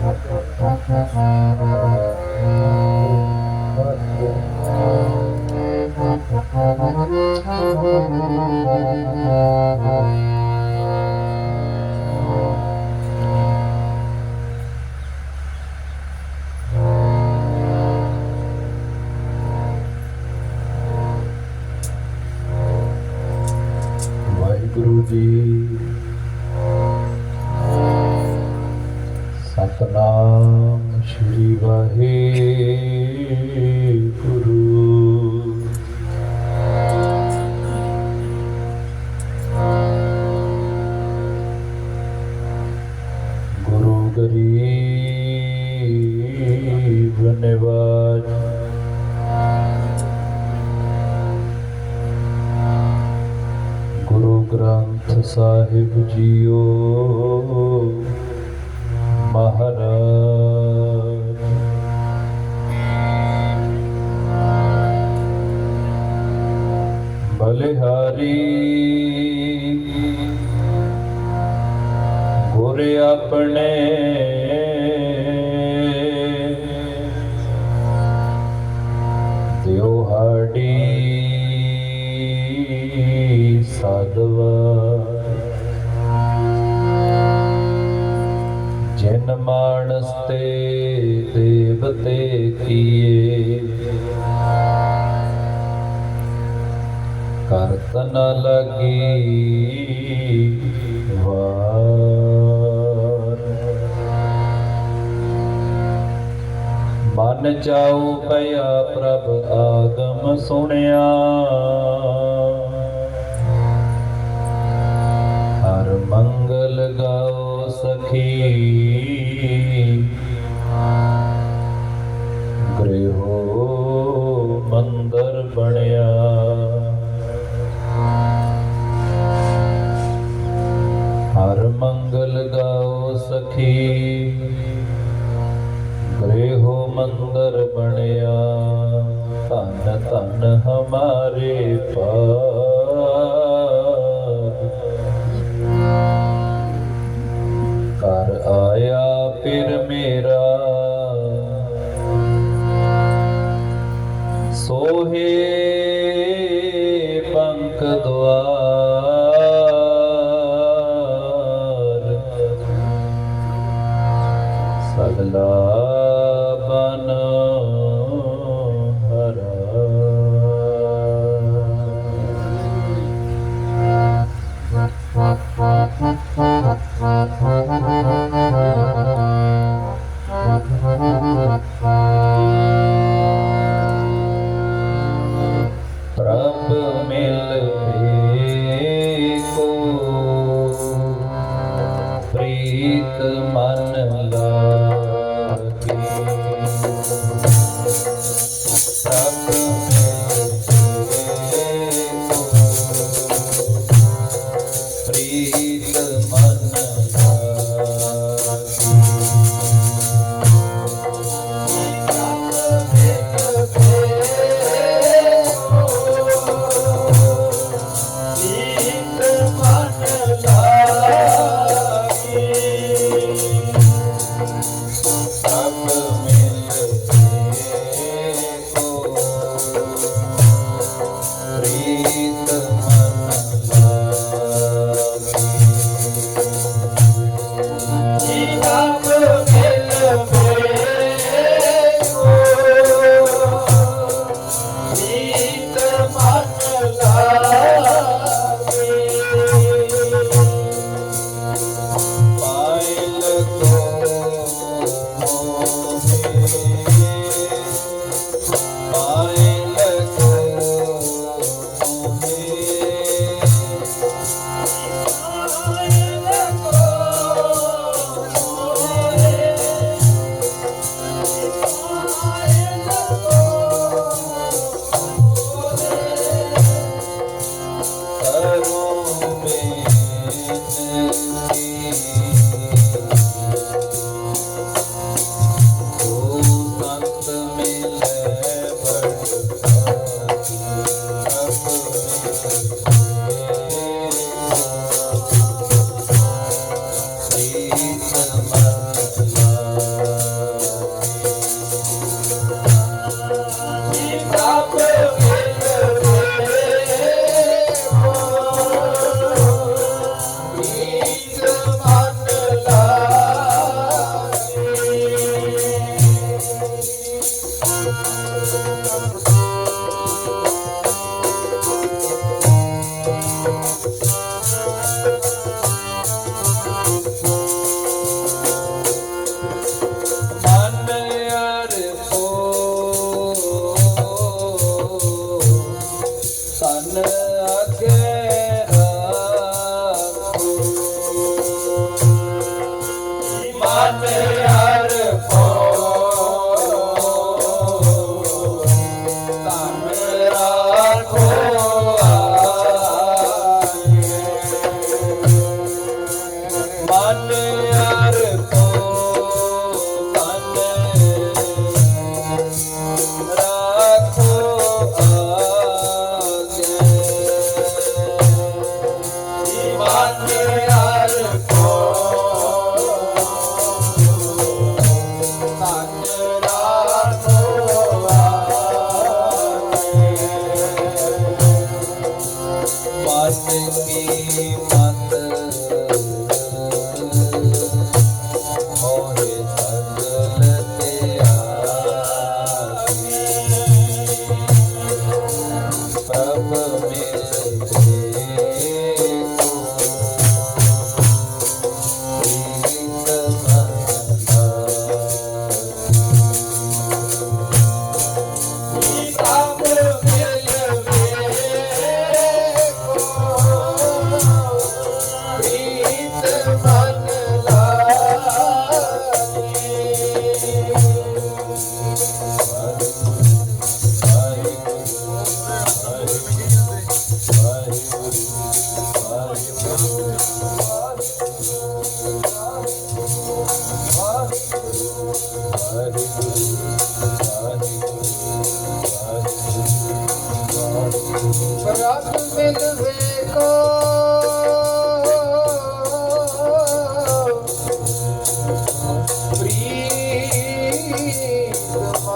ਵਾਹਿਗੁਰੂ ਗੁਰ ਆਪਣੇ। ਦਿਉਹਾੜੀ ਸਾਧਵਾ। ਜਿਨ ਮਾਨਸ ਤੇ ਦੇਵਤੇ ਕੀਏ। ਕਰਤ ਲਗੀ ਵਾਰ ਮਨ ਪਿਆ ਪ੍ਰਭ ਆਗਮ ਸੁਣਿਆ। ਕਰ ਆਇਆ ਫਿਰ ਮੇਰਾ ਸੋਹੇ Ram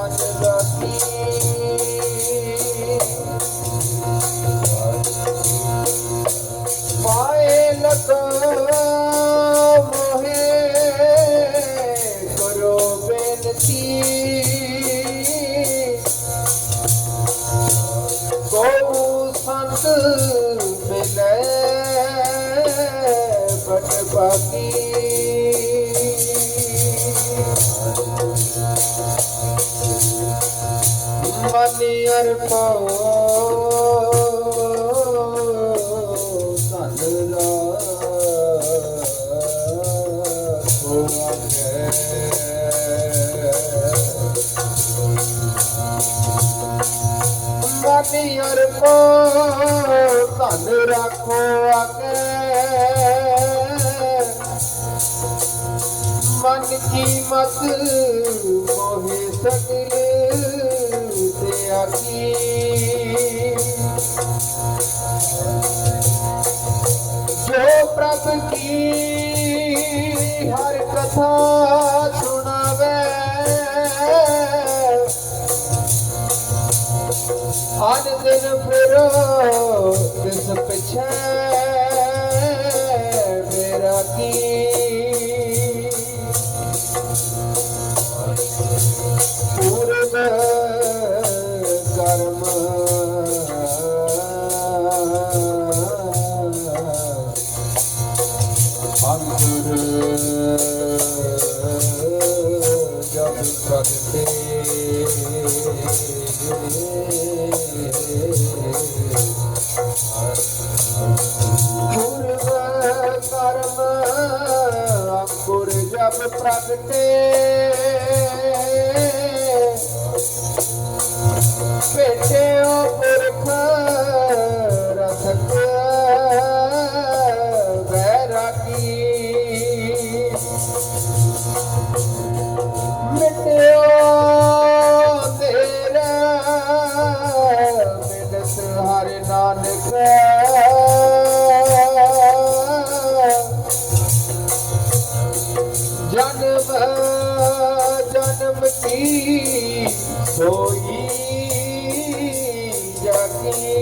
on the road. ਧਨ ਰੱਖੋ ਅਕੇ ਮਨ ਕੀ ਮਤ ਮੋਹਿ ਸਕਲ ਤੇ ਆਕੀ ਜੋ ਪ੍ਰਭ ਕੀ ਹਰ ਕਥਾ ਆਦ ਦਿਨ ਫਿਰੋ ਤਿਸ ਪਿਛੇ ਪ੍ਰਭ ਪ੍ਰਗਟੇ ਭੇਟਿਓ Oh.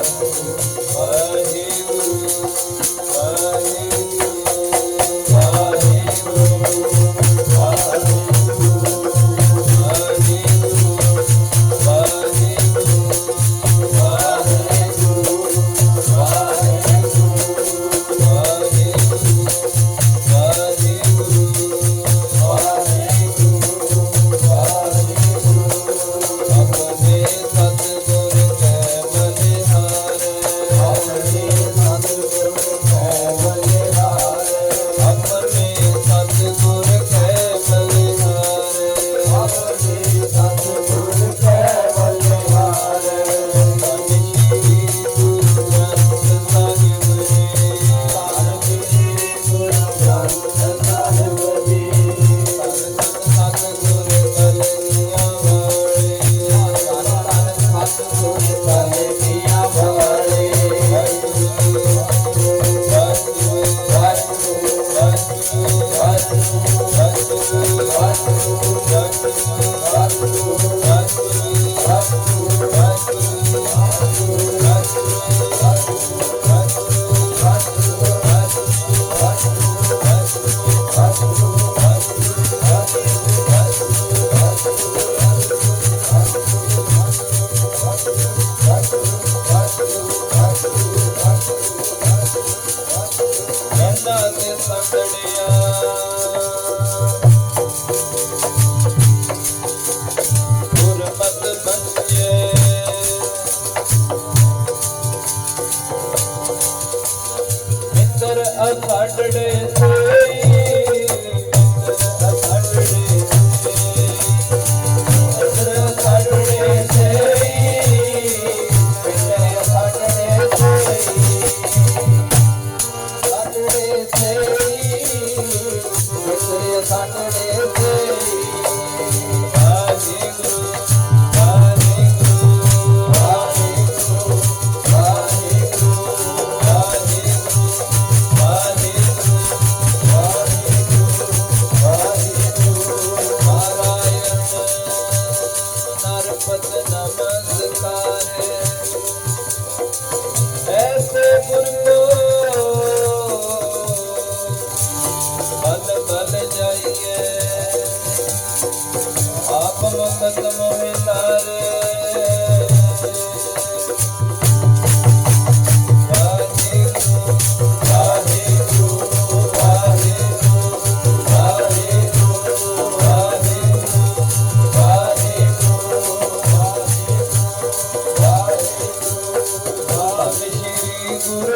अखंड से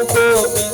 को